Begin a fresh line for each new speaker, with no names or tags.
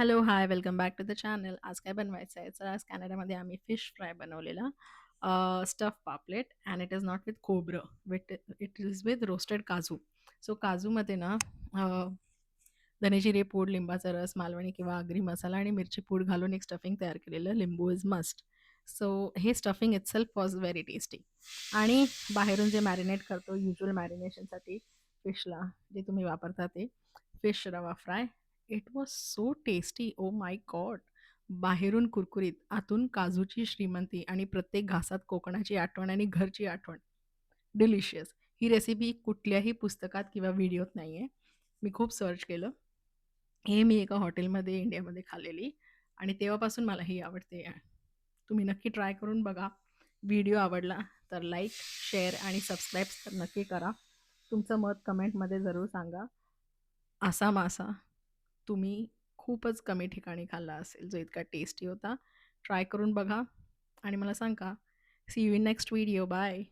Hello, hi, welcome back to the channel. आज काय बनवायचं आहे? तर आज कॅनडामध्ये आम्ही फिश फ्राय बनवलेला. स्टफ पापलेट and it is not with खोबरं. With it is with roasted काजू. सो काजूमध्ये ना अ, पूड, लिंबाचा रस, मालवणी किंवा आगरी मसाला आणि मिरची पूड घालून एक स्टफिंग तयार केलेलं. Limbu is must. सो हे stuffing itself was very tasty. आणि बाहेरून जे मॅरिनेट करतो युज्युअल मॅरिनेशनसाठी फिशला जे तुम्ही वापरता ते fish rava fry it was so tasty oh my god! बाहेरून कुरकुरीत, आतून काजूची श्रीमंती आणि प्रत्येक घासात कोकणाची आठवण आणि घरची आठवण. डिलिशियस. ही रेसिपी कुठल्याही पुस्तकात किंवा व्हिडिओत नाही आहे. मी खूप सर्च केलं. हे मी एका हॉटेलमध्ये इंडियामध्ये खाल्लेली आणि तेव्हापासून मला ही आवडते. तुम्ही नक्की ट्राय करून बघा. व्हिडिओ आवडला तर लाईक, शेअर आणि सबस्क्राईब तर नक्की करा. तुमचं मत कमेंटमध्ये जरूर सांगा. असा मासा तुम्ही खूपच कमी ठिकाणी खाल्ला असेल, जो इतका टेस्टी होता. ट्राय करून बघा आणि मला सांगा. See you in next video. Bye.